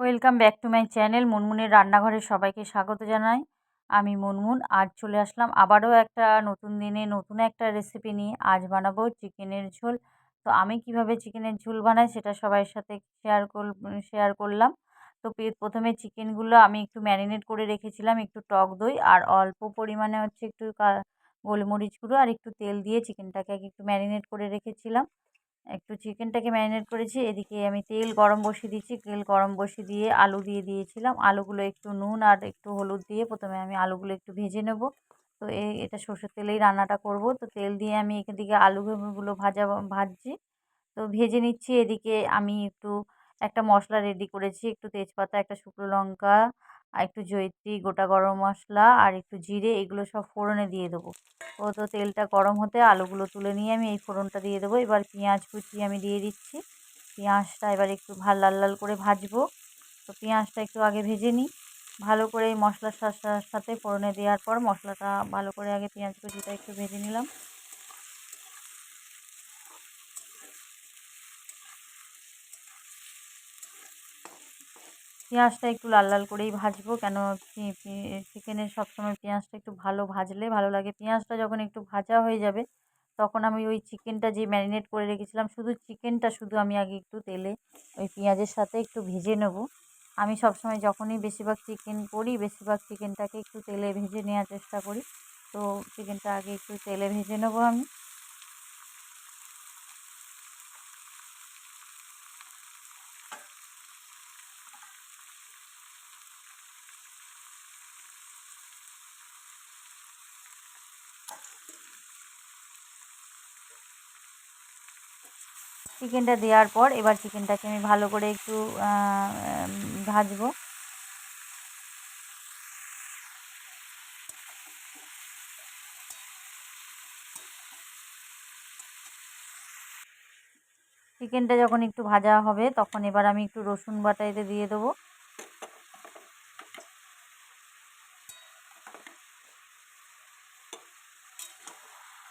Welcome back to my channel মুনমুনের রান্নাঘরে সবাইকে স্বাগত জানাই। আমি মুনমুন, আজ চলে আসলাম আবারও একটা নতুন দিনে, নতুন একটা রেসিপি নিয়ে। আজ বানাবো চিকেনের ঝোল। তো আমি কীভাবে চিকেনের ঝোল বানাই সেটা সবার সাথে শেয়ার কর শেয়ার করলাম। তো প্রথমে চিকেনগুলো আমি একটু ম্যারিনেট করে রেখেছিলাম, একটু টক দই আর অল্প পরিমাণে হচ্ছে একটু গোলমরিচ গুঁড়ো আর একটু তেল দিয়ে চিকেনটাকে একটু ম্যারিনেট করে রেখেছিলাম। একটু চিকেনটাকে ম্যারিনেট করেছি, এদিকে আমি তেল গরম বসিয়ে দিয়েছি, তেল গরম বসিয়ে দিয়ে আলু দিয়ে দিয়েছিলাম। আলুগুলো একটু নুন আর একটু হলুদ দিয়ে প্রথমে আমি আলুগুলো একটু ভেজে নেব। তো এটা সর্ষের তেলেই রান্নাটা করব। তো তেল দিয়ে আমি এদিকে আলুগুলো ভাজা, ভাজছি। তো ভেজে নিচ্ছি, এদিকে আমি একটু একটা মশলা রেডি করেছি, একটু তেজপাতা, একটা শুকনো লঙ্কা আর একটু জৈত্রী গোটা গরম মশলা আর একটু জিরে এগুলো সব ফোড়নে দিয়ে দেবো। ও তো তেলটা গরম হতে আলুগুলো তুলে নিয়ে আমি এই ফোড়নটা দিয়ে দেবো। এবার পেঁয়াজ কুচি আমি দিয়ে দিচ্ছি। পেঁয়াজটা এবার একটু ভালো লাল লাল করে ভাজবো। তো পেঁয়াজটা একটু আগে ভেজে নিই। ভালো করে এই মশলার সাথে ফোড়নে দেওয়ার পর মশলাটা ভালো করে আগে পেঁয়াজ কুচিটা একটু ভেজে নিলাম। পেঁয়াজটা একটু লাল লাল করেই ভাজবো। কেন চিকেনের সবসময় পেঁয়াজটা একটু ভালো ভাজলে ভালো লাগে। পেঁয়াজটা যখন একটু ভাজা হয়ে যাবে, তখন আমি ওই চিকেনটা যে ম্যারিনেট করে রেখেছিলাম, শুধু চিকেনটা শুধু আমি আগে একটু তেলে ওই পেঁয়াজের সাথে একটু ভেজে নেব। আমি সবসময় যখনই বেশিরভাগ চিকেন করি, বেশিরভাগ চিকেনটাকে একটু তেলে ভেজে নেওয়ার চেষ্টা করি। তো চিকেনটা আগে একটু তেলে ভেজে নেব আমি। চিকেনটা দেওয়ার পর এবার চিকেনটাকে আমি ভালো করে একটু ভাজবো। চিকেনটা যখন একটু ভাজা হবে, তখন এবার আমি একটু রসুন বাটা এতে দিয়ে দেবো।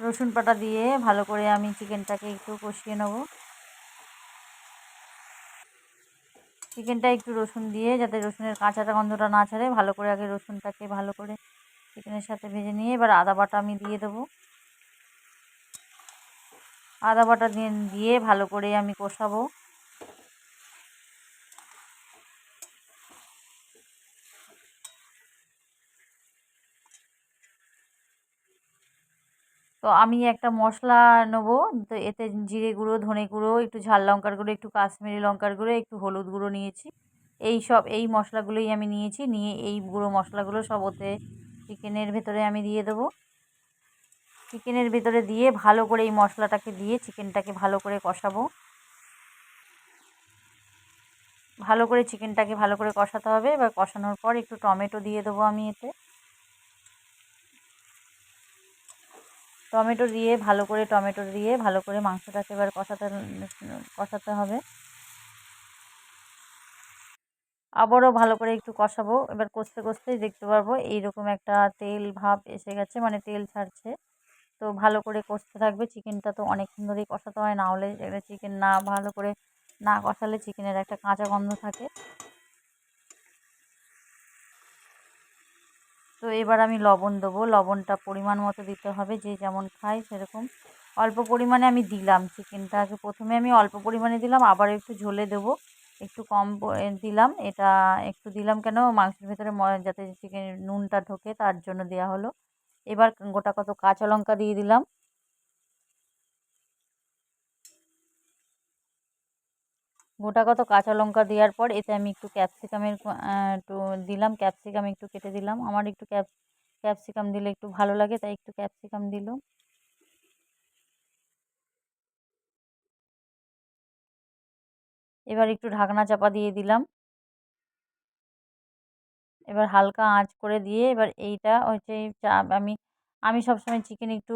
রসুন বাটা দিয়ে ভালো করে আমি চিকেনটাকে একটু কষিয়ে নেব। চিকেনটা একটু রসুন দিয়ে, যাতে রসুনের কাঁচাটা, গন্ধটা না ছাড়ে, ভালো করে আগে রসুনটাকে ভালো করে চিকেনের সাথে ভেজে নিয়ে, এবার আদা বাটা আমি দিয়ে দেবো। আদা বাটা দিয়ে ভালো করে আমি কষাবো। তো আমি একটা মশলা নেব। তো এতে জিরে গুঁড়ো, ধনে গুঁড়ো, একটু ঝাল লঙ্কার গুঁড়ো, একটু কাশ্মীরি লঙ্কার গুঁড়ো, একটু হলুদ গুঁড়ো নিয়েছি। এই সব, এই মশলাগুলোই আমি নিয়েছি। নিয়ে এই গুঁড়ো মশলাগুলো সব ওতে চিকেনের ভেতরে আমি দিয়ে দেবো। চিকেনের ভেতরে দিয়ে ভালো করে এই মশলাটাকে দিয়ে চিকেনটাকে ভালো করে কষাবো। ভালো করে চিকেনটাকে ভালো করে কষাতে হবে। এবার কষানোর পর একটু টমেটো দিয়ে দেবো আমি এতে। টমেটো দিয়ে ভালো করে টমেটো দিয়ে ভালো করে মাংসটাকে এবার কষাতে কষাতে হবে। আবারও ভালো করে একটু কষাবো। এবার কষতে কষতেই দেখতে পারব এইরকম একটা তেল ভাব এসে গেছে মানে তেল ছাড়ছে। তো ভালো করে কষতে থাকবে। চিকেনটা তো অনেকক্ষণ ধরেই কষাতে হয়, না হলে চিকেন না, ভালো করে না কষালে চিকেনের একটা কাঁচা গন্ধ থাকে। তো এবার আমি লবণ দেবো। লবণটা পরিমাণ মতো দিতে হবে, যে যেমন খায় সেরকম। অল্প পরিমাণে আমি দিলাম চিকেনটাকে প্রথমে আমি অল্প পরিমাণে দিলাম, আবার একটু ঝোলে দেবো। একটু কম দিলাম। এটা একটু দিলাম কেন? মাংসের ভেতরে যাতে চিকেন নুনটা ঢোকে, তার জন্য দেওয়া হলো। এবার গোটা কত কাঁচা লঙ্কা দিয়ে দিলাম। গোটা কত কাঁচা লঙ্কা দেওয়ার পর এতে আমি একটু ক্যাপসিকামের একটু দিলাম। ক্যাপসিকাম একটু কেটে দিলাম। আমার একটু ক্যাপ ক্যাপসিকাম দিলে একটু ভালো লাগে, তাই একটু ক্যাপসিকাম দিল। এবার একটু ঢাকনা চাপা দিয়ে দিলাম। এবার হালকা আঁচ করে দিয়ে এবার এইটা হচ্ছে আমি আমি সবসময় চিকেন একটু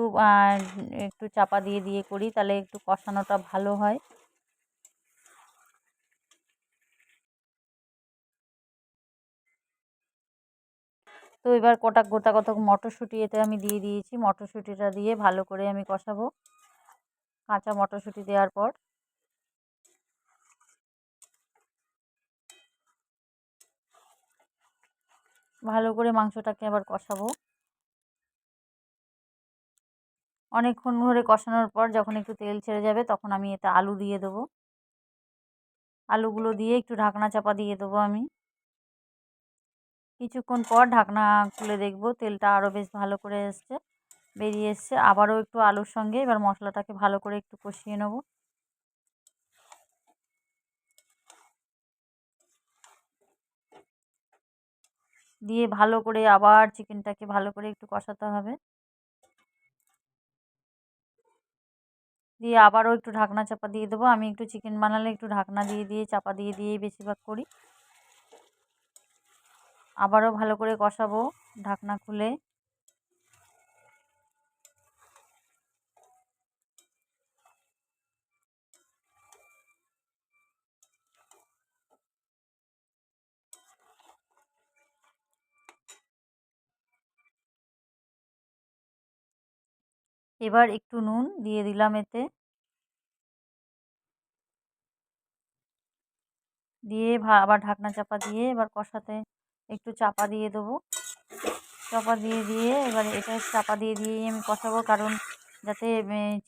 একটু চাপা দিয়ে দিয়ে করি, তাহলে একটু কষানোটা ভালো হয়। তো এবার কটা গোটা কত মটরশুঁটি এতে আমি দিয়ে দিয়েছি। মটরশুঁটিটা দিয়ে ভালো করে আমি কষাবো। কাঁচা মটরশুঁটি দেওয়ার পর। ভালো করে মাংসটাকে আবার কষাবো। অনেকক্ষণ ধরে কষানোর পর যখন একটু তেল ছেড়ে যাবে তখন আমি এতে আলু দিয়ে দেবো। আলুগুলো দিয়ে একটু ঢাকনা চাপা দিয়ে দেবো আমি। কিছুক্ষণ পর ঢাকনা খুলে দেখব, তেলটা আরও বেশ ভালো করে এসছে, বেরিয়ে এসছে। আবারও একটু আলুর সঙ্গে এবার মশলাটাকে ভালো করে একটু কষিয়ে নেব। দিয়ে ভালো করে আবার চিকেনটাকে ভালো করে একটু কষাতে হবে। দিয়ে আবারও একটু ঢাকনা চাপা দিয়ে দেবো। আমি একটু চিকেন বানালে একটু ঢাকনা দিয়ে দিয়ে, চাপা দিয়ে দিয়েই বেশিরভাগ করি। আবারও ভালো করে কষাবো ঢাকনা খুলে। এবার একটু নুন দিয়ে দিলাম এতে। দিয়ে আবার ঢাকনা চাপা দিয়ে এবার কষাতে একটু চাপা দিয়ে দেবো। চাপা দিয়ে দিয়ে এবার এটা চাপা দিয়ে দিয়েই আমি কষাবো কারণ যাতে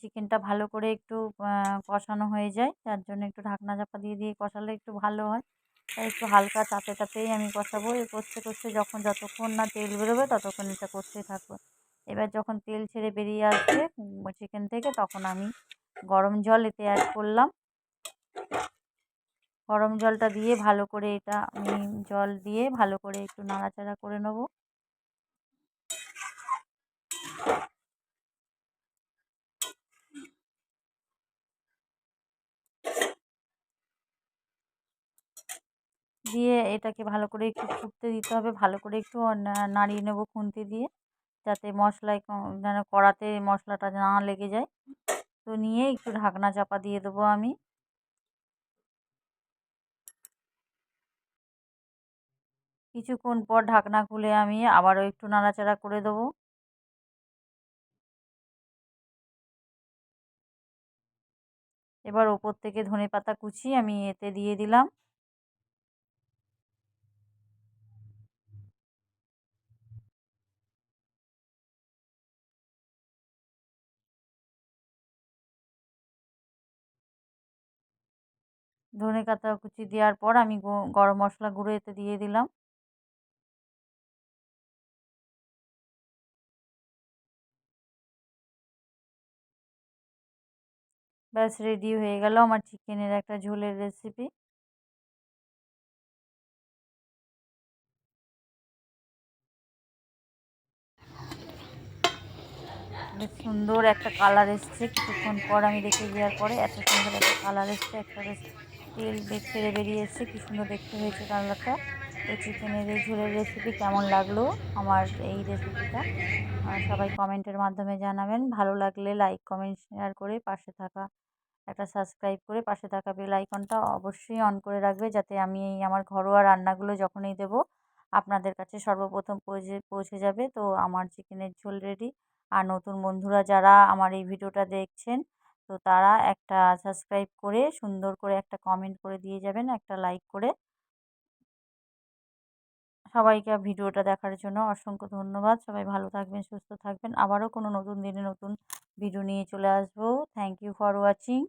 চিকেনটা ভালো করে একটু কষানো হয়ে যায়। যার জন্য একটু ঢাকনা চাপা দিয়ে দিয়ে কষালে একটু ভালো হয়। তাই একটু হালকা চাপে চাপেই আমি কষাবো। এই কষতে কষতে যখন যতক্ষণ না তেল বেরোবে ততক্ষণ এটা কষতেই থাকব। এবার যখন তেল ছেড়ে বেরিয়ে আসবে চিকেন থেকে, তখন আমি গরম জল এতে অ্যাড করলাম। গরম জলটা দিয়ে ভালো করে এটা আমি জল দিয়ে ভালো করে একটু নাড়াচাড়া করে নেব। দিয়ে এটাকে ভালো করে একটু ফুটতে দিতে হবে, ভালো করে একটু নাড়িয়ে নেব খুন্তি দিয়ে, যাতে মশলায় যেন কড়াতে মশলাটা না লেগে যায়। তো নিয়ে একটু ঢাকনা চাপা দিয়ে দেবো আমি। কিছুক্ষণ পর ঢাকনা খুলে আমি আবারও একটু নাড়াচাড়া করে দেবো। এবার ওপর থেকে ধনে পাতা কুচি আমি এতে দিয়ে দিলাম। ধনে পাতা কুচি দেওয়ার পর আমি গরম মশলা গুঁড়ো এতে দিয়ে দিলাম। ব্যাস রেডি হয়ে গেল আমার চিকেনের একটা ঝোলের রেসিপি সুন্দর একটা কালার এসছে। কিছুক্ষণ পর আমি রেখে দেওয়ার পরে এত সুন্দর একটা কালার এসছে, একটা তেল বেরিয়ে এসছে। কী সুন্দর দেখতে হয়েছে কালারটা। তো চিকেনের এই ঝোলের রেসিপি কেমন লাগল? আমার এই রেসিপিটা সবাই কমেন্টের মাধ্যমে জানাবেন। ভালো লাগলে লাইক কমেন্ট শেয়ার করে পাশে থাকা, একটা সাবস্ক্রাইব করে পাশে থাকা বেল আইকনটা অবশ্যই অন করে রাখবে যাতে আমি এই আমার ঘরোয়া রান্নাগুলো যখনই দেবো, আপনাদের কাছে সর্বপ্রথম পৌঁছে পৌঁছে যাবে। তো আমার চিকেনের ঝোল রেডি আর নতুন বন্ধুরা যারা আমার এই ভিডিওটা দেখছেন, তো তারা একটা সাবস্ক্রাইব করে সুন্দর করে একটা কমেন্ট করে দিয়ে যাবেন, একটা লাইক করে। সবাইকে ভিডিওটা দেখার জন্য অসংখ্য ধন্যবাদ। সবাই ভালো থাকবেন, সুস্থ থাকবেন। আবারও কোনো নতুন দিনে নতুন ভিডিও নিয়ে চলে আসব। Thank you for watching